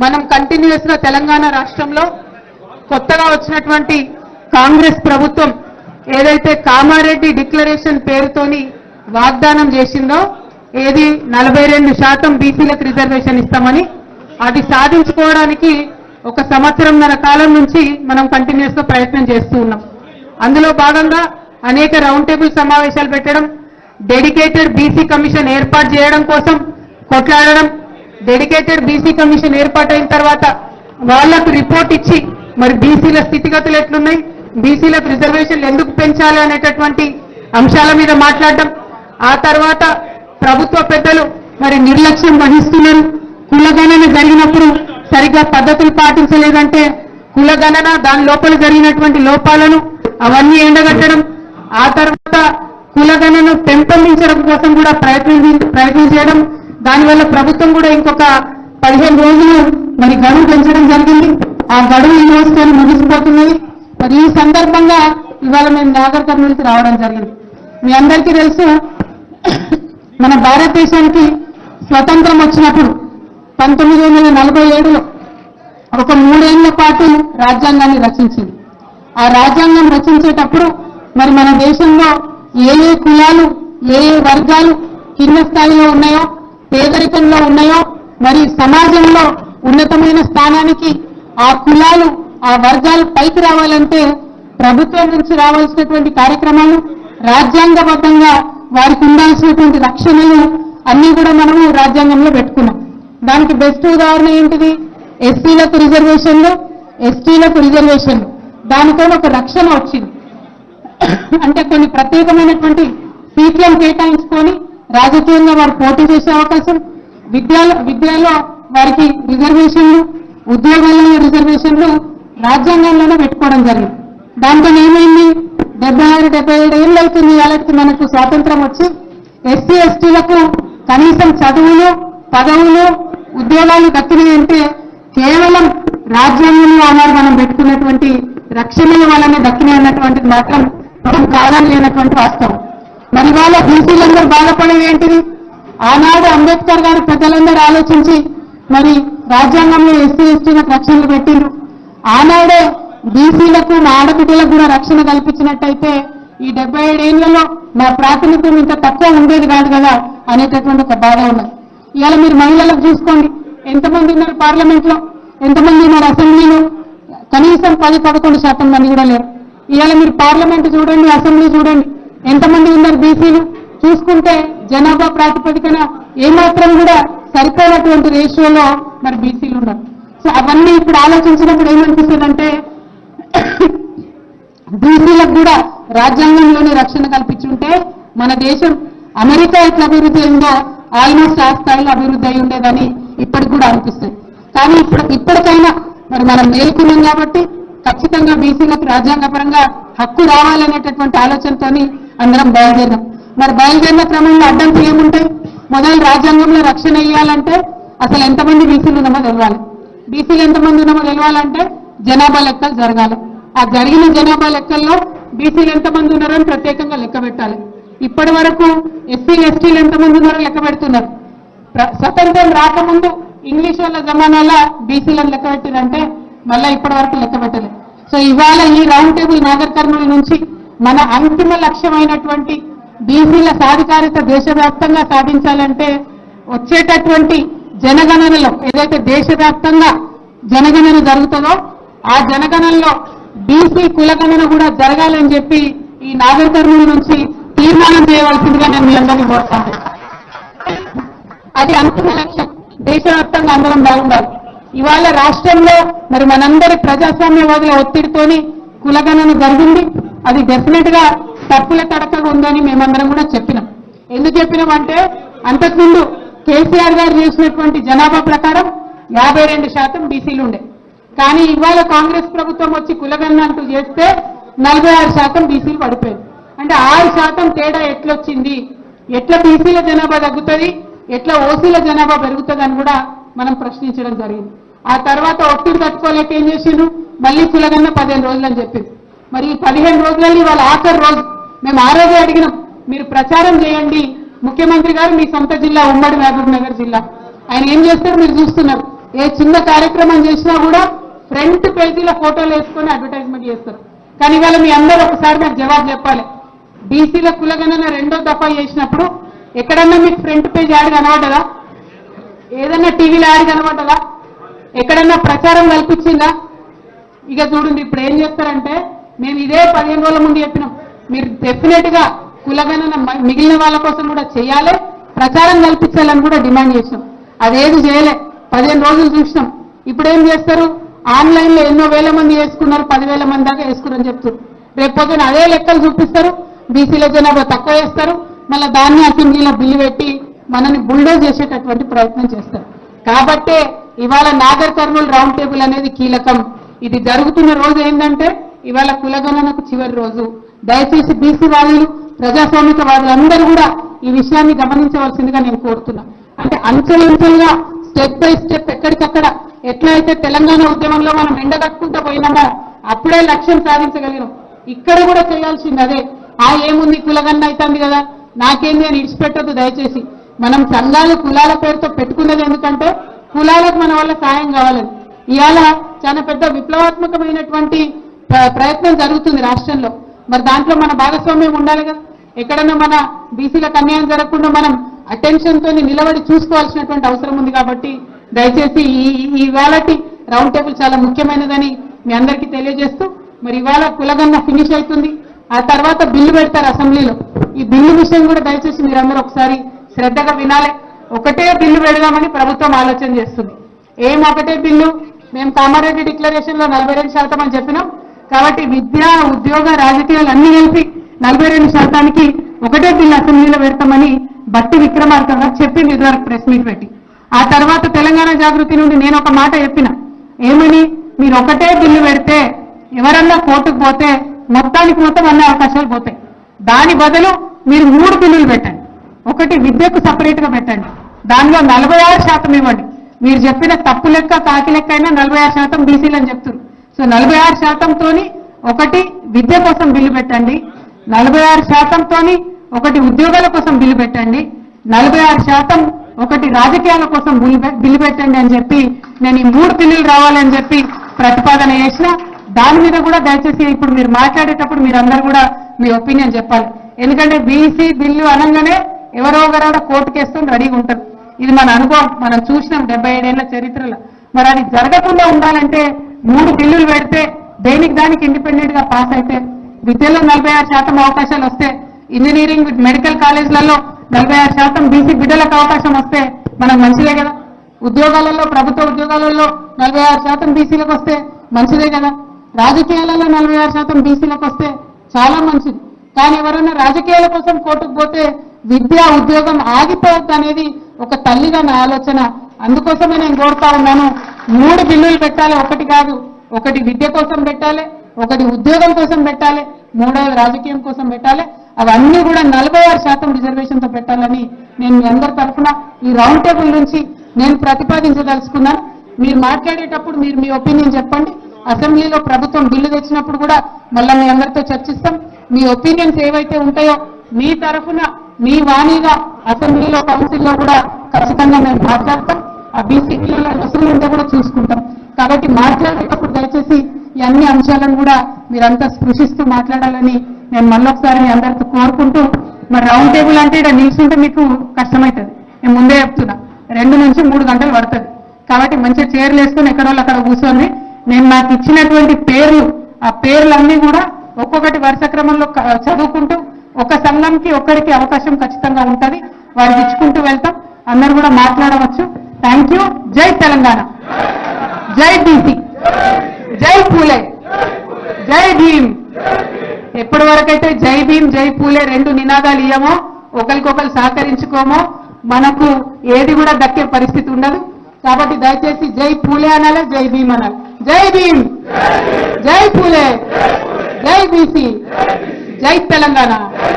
మనం కంటిన్యూస్గా తెలంగాణ రాష్ట్రంలో కొత్తగా వచ్చినటువంటి కాంగ్రెస్ ప్రభుత్వం ఏదైతే కామారెడ్డి డిక్లరేషన్ పేరుతోని వాగ్దానం చేసిందో ఏది నలభై రెండు శాతం బీసీలకు రిజర్వేషన్ ఇస్తామని అది సాధించుకోవడానికి ఒక సంవత్సరంన్నర కాలం నుంచి మనం కంటిన్యూస్గా ప్రయత్నం చేస్తూ ఉన్నాం. అందులో భాగంగా అనేక రౌండ్ టేబుల్ సమావేశాలు పెట్టడం డెడికేటెడ్ బీసీ కమిషన్ ఏర్పాటు చేయడం కోసం కొట్లాడడం డెడికేటెడ్ బీసీ కమిషన్ ఏర్పాటైన తర్వాత వాళ్ళకు రిపోర్ట్ ఇచ్చి మరి బీసీల స్థితిగతులు ఎట్లున్నాయి? బీసీలకు రిజర్వేషన్లు ఎందుకు పెంచాలి అనేటటువంటి అంశాల మీద మాట్లాడడం. ఆ తర్వాత ప్రభుత్వ పెద్దలు మరి నిర్లక్ష్యం వహిస్తున్నారు. కులగణన జరిగినప్పుడు సరిగ్గా పద్ధతులు పాటించలేదంటే కులగణన దాని లోపల జరిగినటువంటి లోపాలను అవన్నీ ఎండగట్టడం. ఆ తర్వాత కులగణను పెంపొందించడం కోసం కూడా ప్రయత్నం ప్రయత్నం చేయడం. దానివల్ల ప్రభుత్వం కూడా ఇంకొక పదిహేను రోజులు మరి గడువు పెంచడం జరిగింది. ఆ గడువు ఈ రోజుతో ముగిసిపోతున్నది మరి ఈ సందర్భంగా ఇవాళ మేము నాగర్ కర్నూలుకి రావడం జరిగింది. మీ అందరికీ తెలుసు మన భారతదేశానికి స్వతంత్రం వచ్చినప్పుడు పంతొమ్మిది వందల నలభై ఏడులో ఒక మూడేళ్ళ పాటు రాజ్యాంగాన్ని రచించింది. ఆ రాజ్యాంగం రచించేటప్పుడు మరి మన దేశంలో ఏ ఏ కులాలు ఏ ఏ వర్గాలు కింద స్థాయిలో ఉన్నాయో పేదరికంలో ఉన్నాయో మరి సమాజంలో ఉన్నతమైన స్థానానికి ఆ కులాలు ఆ వర్గాలు పైకి రావాలంటే ప్రభుత్వం నుంచి రావాల్సినటువంటి కార్యక్రమాలు రాజ్యాంగబద్ధంగా వారికి ఉండాల్సినటువంటి రక్షణలు అన్ని కూడా మనము రాజ్యాంగంలో పెట్టుకున్నాం. దానికి బెస్ట్ ఉదాహరణ ఏంటిది? ఎస్సీలకు రిజర్వేషన్లు ఎస్టీలకు రిజర్వేషన్లు. దానితో ఒక రక్షణ వచ్చింది. అంటే కొన్ని ప్రత్యేకమైనటువంటి సీట్లను కేటాయించుకొని రాజకీయంగా వారు పోటీ చేసే అవకాశం విద్యలో విద్యలో వారికి రిజర్వేషన్లు ఉద్యోగాలలో రిజర్వేషన్లు రాజ్యాంగంలోనే పెట్టుకోవడం జరిగింది. దాంతో ఏమైంది? డెబ్బై ఆరు డెబ్బై ఏడు ఏళ్ళు అవుతుంది వాళ్ళకి మనకు స్వాతంత్రం వచ్చి ఎస్సీ ఎస్టీలకు కనీసం చదువులు పదవులు ఉద్యోగాలు దక్కినాయి అంటే కేవలం రాజ్యాంగంలో ఆనాడు మనం పెట్టుకున్నటువంటి రక్షణ వలన దక్కినాయి అన్నటువంటిది మాత్రం మనం కాదని లేనటువంటి వాస్తవం. మరి వాళ్ళ బీసీల బాధపడేది ఏంటిది? ఆనాడు అంబేద్కర్ గారు పెద్దలందరూ ఆలోచించి మరి రాజ్యాంగంలో ఎస్సీ ఎస్టీలకు రక్షణలు పెట్టిండ్రు. ఆనాడే బీసీలకు మా ఆడబిడ్డలకు కూడా రక్షణ కల్పించినట్టయితే ఈ డెబ్బై ఏడేళ్ళలో నా ప్రాతినిధ్యం ఇంత తక్కువ ఉండేది కాదు కదా అనేటటువంటి ఒక బాధ ఉన్నది. ఇవాళ మీరు మహిళలకు చూసుకోండి. ఎంతమంది ఉన్నారు పార్లమెంట్లో ఎంతమంది ఉన్నారు అసెంబ్లీలో? కనీసం పది పదకొండు శాతం మంది కూడా లేరు. ఇవాళ మీరు పార్లమెంట్ చూడండి అసెంబ్లీ చూడండి. ఎంతమంది ఉన్నారు బీసీలు చూసుకుంటే జనాభా ప్రాతిపదికన ఏమాత్రం కూడా సరిపోయినటువంటి రేషియోలో మరి బీసీలు ఉన్నారు సో అవన్నీ ఇప్పుడు ఆలోచించినప్పుడు ఏమనిపిస్తుందంటే బీసీలకు కూడా రాజ్యాంగంలోనే రక్షణ కల్పించుంటే మన దేశం అమెరికా ఎట్లా అభివృద్ధి అయిందో ఆల్మోస్ట్ ఆ స్థాయిలో అభివృద్ధి అయి ఉండేదని ఇప్పటికి కూడా అనిపిస్తుంది. కానీ ఇప్పుడు ఇప్పటికైనా మరి మనం మేల్కొన్నాం కాబట్టి ఖచ్చితంగా బీసీలకు రాజ్యాంగపరంగా హక్కు రావాలనేటటువంటి ఆలోచనతోని అందరం బయలుదేరాం మరి బయలుదేరిన క్రమంలో అడ్డంకులు ఏముంటాయి మొదలు రాజ్యాంగంలో రక్షణ ఇవ్వాలంటే అసలు ఎంతమంది బీసీలు ఉన్నామో తెలవాలి. బీసీలు ఎంతమంది ఉన్నామో తెలవాలంటే జనాభా లెక్కలు జరగాలి. ఆ జరిగిన జనాభా లెక్కల్లో బీసీలు ఎంతమంది ఉన్నారో అని ప్రత్యేకంగా లెక్క పెట్టాలి. ఇప్పటి వరకు ఎస్సీలు ఎస్టీలు ఎంతమంది ఉన్నారో లెక్క పెడుతున్నారు. ప్ర- స్వతంత్రం రాకముందు ఇంగ్లీష్ వాళ్ళ జమానాల బీసీలను లెక్క పెట్టిరంటే మళ్ళీ ఇప్పటి వరకు లెక్క పెట్టలేదు సో ఇవాళ ఈ రౌండ్ టేబుల్ నాగర్ కర్నూలు నుంచి మన అంతిమ లక్ష్యమైనటువంటి బీసీల సాధికారిత దేశవ్యాప్తంగా సాధించాలంటే వచ్చేటటువంటి జనగణనలో ఏదైతే దేశవ్యాప్తంగా జనగణన జరుగుతుందో ఆ జనగణనలో బీసీ కులగణన కూడా జరగాలని చెప్పి ఈ నాగరికర్ణుల నుంచి తీర్మానం చేయవలసిందిగా నేను మీ అందరినీ కోరుతాను అది అంతిమ లక్ష్యం. దేశవ్యాప్తంగా అందరం బాగుండాలి. ఇవాళ రాష్ట్రంలో మరి మనందరి ప్రజాస్వామ్యవాదుల ఒత్తిడితోని కులగణన జరిగింది. అది డెఫినెట్గా తప్పుల తడకగా ఉందని మేమందరం కూడా చెప్పినాం. ఎందుకు చెప్పినామంటే అంతకుముందు కేసీఆర్ గారు చేసినటువంటి జనాభా ప్రకారం యాభై రెండు శాతం బీసీలు ఉండే. కానీ ఇవాళ కాంగ్రెస్ ప్రభుత్వం వచ్చి కులగన్న అంటూ చేస్తే నలభై ఆరు శాతం బీసీలు పడిపోయింది అంటే ఆరు శాతం తేడా ఎట్లొచ్చింది? ఎట్లా బీసీల జనాభా తగ్గుతుంది? ఎట్లా ఓసీల జనాభా పెరుగుతుంది అని కూడా మనం ప్రశ్నించడం జరిగింది. ఆ తర్వాత ఒత్తిడి తట్టుకోలేక ఏం చేసిండ్రు? మళ్ళీ కులగన్న పదిహేను రోజులు అని చెప్పింది మరి ఈ పదిహేను రోజులలో వాళ్ళ ఆఖరి రోజు. మేము ఆ రోజే అడిగినాం. మీరు ప్రచారం చేయండి. ముఖ్యమంత్రి గారు మీ సొంత జిల్లా ఉమ్మడి మహబూబ్ నగర్ జిల్లా. ఆయన ఏం చేస్తారు మీరు చూస్తున్నారు. ఏ చిన్న కార్యక్రమం చేసినా కూడా ఫ్రంట్ పేజీలో ఫోటోలు వేసుకొని అడ్వర్టైజ్మెంట్ చేస్తారు. కానీ ఇవాళ మీ అందరూ ఒకసారి నాకు జవాబు చెప్పాలి. బీసీల కులగణన రెండో దఫా చేసినప్పుడు ఎక్కడన్నా మీకు ఫ్రంట్ పేజ్ యాడ్ కనబడదా ఏదన్నా టీవీలో యాడ్ కనబడదా ఎక్కడన్నా ప్రచారం కల్పించిందా? ఇక చూడండి ఇప్పుడు ఏం చేస్తారంటే మేము ఇదే పదిహేను రోజుల ముందు చెప్పినాం. మీరు డెఫినెట్గా కులగణన మిగిలిన వాళ్ళ కోసం కూడా చేయాలి ప్రచారం కల్పించాలని కూడా డిమాండ్ చేసినాం. అదేది చేయలే. పదిహేను రోజులు చూసినాం. ఇప్పుడు ఏం చేస్తారు? ఆన్లైన్లో ఎన్నో వేల మంది వేసుకున్నారు పదివేల మంది దాకా వేసుకున్నారని చెప్తారు. రేపు అదే లెక్కలు చూపిస్తారు. బీసీల జనాభా తక్కువ వేస్తారు మళ్ళీ దాన్ని అసెంబ్లీలో బిల్లు పెట్టి మనల్ని బుల్డోజ్ చేసేటటువంటి ప్రయత్నం చేస్తారు. కాబట్టే ఇవాళ నాగర్ కర్నూలు రౌండ్ టేబుల్ అనేది కీలకం. ఇది జరుగుతున్న రోజు ఏంటంటే ఇవాళ కులగణనకు చివరి రోజు. దయచేసి బీసీ వాదులు ప్రజాస్వామిక వాదులు అందరూ కూడా ఈ విషయాన్ని గమనించవలసిందిగా నేను కోరుతున్నా. అంటే అంచెలంచెలుగా స్టెప్ బై స్టెప్ ఎక్కడికక్కడ ఎట్లా అయితే తెలంగాణ ఉద్యమంలో మనం ఎండగట్టుకుంటూ పోయినామో అప్పుడే లక్ష్యం సాధించగలిగినాం. ఇక్కడ కూడా చేయాల్సింది అదే. ఆ ఏముంది కులగన్న అవుతుంది కదా. నాకేంది అని ఇడిచిపెట్టద్దు దయచేసి. మనం సంఘాలు కులాల పేరుతో పెట్టుకున్నది ఎందుకంటే కులాలకు మన వల్ల సాయం కావాలని ఇవాళ చాలా పెద్ద విప్లవాత్మకమైనటువంటి ప్రయత్నం జరుగుతుంది రాష్ట్రంలో. మరి దాంట్లో మన భాగస్వామ్యం ఉండాలి కదా. ఎక్కడన్నా మన బీసీలకు అన్యాయం జరగకుండా మనం అటెన్షన్తో నిలబడి చూసుకోవాల్సినటువంటి అవసరం ఉంది కాబట్టి దయచేసి ఈ ఈ- ఇవాళటి రౌండ్ టేబుల్ చాలా ముఖ్యమైనదని మీ అందరికీ తెలియజేస్తూ మరి ఇవాళ కులగన్న ఫినిష్ అవుతుంది. ఆ తర్వాత బిల్లు పెడతారు అసెంబ్లీలో. ఈ బిల్లు విషయం కూడా దయచేసి మీరందరూ ఒకసారి శ్రద్ధగా వినాలి. ఒకటే బిల్లు పెడదామని ప్రభుత్వం ఆలోచన చేస్తుంది. ఏం ఒకటే బిల్లు? మేము కామారెడ్డి డిక్లరేషన్లో నలభై రెండు శాతం అని చెప్పినాం. కాబట్టి విద్య ఉద్యోగ రాజకీయాలు అన్ని కలిపి నలభై రెండు శాతానికి ఒకటే బిల్లు అసెంబ్లీలో పెడతామని బట్టి విక్రమార్క గారు చెప్పింది ఇదివరకు ప్రెస్ మీట్ పెట్టి. ఆ తర్వాత తెలంగాణ జాగృతి నుండి నేను ఒక మాట చెప్పిన. ఏమని? మీరు ఒకటే బిల్లు పెడితే ఎవరన్నా కోర్టుకు పోతే మొత్తానికి మొత్తం అన్ని అవకాశాలు పోతాయి. దాని బదులు మీరు మూడు బిల్లులు పెట్టండి. ఒకటి విద్యకు సపరేట్గా పెట్టండి. దానిలో నలభై ఆరు శాతం ఇవ్వండి. మీరు చెప్పిన తప్పు లెక్క కాకి లెక్క అయినా నలభై ఆరు శాతం బీసీలు అని చెప్తున్నారు. సో నలభై ఆరు శాతంతోని ఒకటి విద్య కోసం బిల్లు పెట్టండి. నలభై ఆరు శాతంతోని ఒకటి ఉద్యోగాల కోసం బిల్లు పెట్టండి. నలభై ఆరు శాతం ఒకటి రాజకీయాల కోసం బిల్లు బిల్లు పెట్టండి అని చెప్పి నేను ఈ మూడు బిల్లులు రావాలని చెప్పి ప్రతిపాదన చేసిన దాని మీద కూడా దయచేసి ఇప్పుడు మీరు మాట్లాడేటప్పుడు మీరందరూ కూడా మీ ఒపీనియన్ చెప్పాలి. ఎందుకంటే బీసీ బిల్లు అనగానే ఎవరో ఒకరో కోర్టు కేసుకొని రెడీగా ఉంటారు. ఇది మన అనుభవం. మనం చూసినాం డెబ్బై ఏడేళ్ళ చరిత్రలో. మరి అది జరగకుండా ఉండాలంటే మూడు బిల్లులు పెడితే దేనికి దానికి ఇండిపెండెంట్గా పాస్ అయితే? విద్యలో నలభై ఆరు శాతం అవకాశాలు వస్తే ఇంజనీరింగ్ మెడికల్ కాలేజీలలో నలభై ఆరు శాతం బీసీ బిడ్డలకు అవకాశం వస్తే మనం మంచిదే కదా? ఉద్యోగాలలో ప్రభుత్వ ఉద్యోగాలలో నలభై ఆరు శాతం బీసీలకు వస్తే మంచిదే కదా? రాజకీయాలలో నలభై ఆరు శాతం బీసీలకు వస్తే చాలా మంచిది. కానీ ఎవరైనా రాజకీయాల కోసం కోర్టుకు పోతే విద్య ఉద్యోగం ఆగిపోవద్దు అనేది ఒక తల్లిగా నా ఆలోచన అందుకోసమే నేను కోరుతా ఉన్నాను. మూడు బిల్లులు పెట్టాలి. ఒకటి కాదు. ఒకటి విద్య కోసం పెట్టాలి. ఒకటి ఉద్యోగం కోసం పెట్టాలి. మూడవది రాజకీయం కోసం పెట్టాలి. అవన్నీ కూడా నలభై ఆరు శాతం రిజర్వేషన్తో పెట్టాలని నేను మీ అందరి తరఫున ఈ రౌండ్ టేబుల్ నుంచి నేను ప్రతిపాదించదలుచుకున్నాను. మీరు మాట్లాడేటప్పుడు మీరు మీ ఒపీనియన్ చెప్పండి. అసెంబ్లీలో ప్రభుత్వం బిల్లు తెచ్చినప్పుడు కూడా మళ్ళీ మీ అందరితో చర్చిస్తాం. మీ ఒపీనియన్స్ ఏవైతే ఉంటాయో మీ తరఫున మీ వాణిగా అసెంబ్లీలో కౌన్సిల్లో కూడా ఖచ్చితంగా మేము మాట్లాడతాం. ఆ బీసీ పిల్లల ఉంటే కూడా చూసుకుంటాం. కాబట్టి మాట్లాడేటప్పుడు దయచేసి ఈ అన్ని అంశాలను కూడా మీరంతా స్పృశిస్తూ మాట్లాడాలని నేను మళ్ళొకసారి మీ అందరితో కోరుకుంటూ మరి రౌండ్ టేబుల్ అంటే ఇక్కడ నిల్చుంటే మీకు కష్టమవుతుంది నేను ముందే చెప్తున్నా రెండు నుంచి మూడు గంటలు పడుతుంది. కాబట్టి మంచిగా చీరలు వేసుకొని ఎక్కడో అక్కడ కూర్చొని నేను నాకు ఇచ్చినటువంటి పేర్లు ఆ పేర్లన్నీ కూడా ఒక్కొక్కటి వరుస క్రమంలో చదువుకుంటూ ఒక సంఘంకి ఒక్కరికి అవకాశం ఖచ్చితంగా ఉంటుంది. వారికి ఇచ్చుకుంటూ వెళ్తాం. అందరు కూడా మాట్లాడవచ్చు. థ్యాంక్ యూ జై తెలంగాణ జై బీసీ జై పూలే జై భీమ్ ఎప్పటి వరకైతే జై భీమ్ జై పూలే రెండు నినాదాలు ఇయ్యమో ఒకరికొకరు సహకరించుకోమో మనకు ఏది కూడా దక్కే పరిస్థితి ఉండదు. కాబట్టి దయచేసి జై పూలే అనాలి జై భీమ్ అనాలి. జై భీమ్. జై పూలే. జై బీసీ జై తెలంగాణ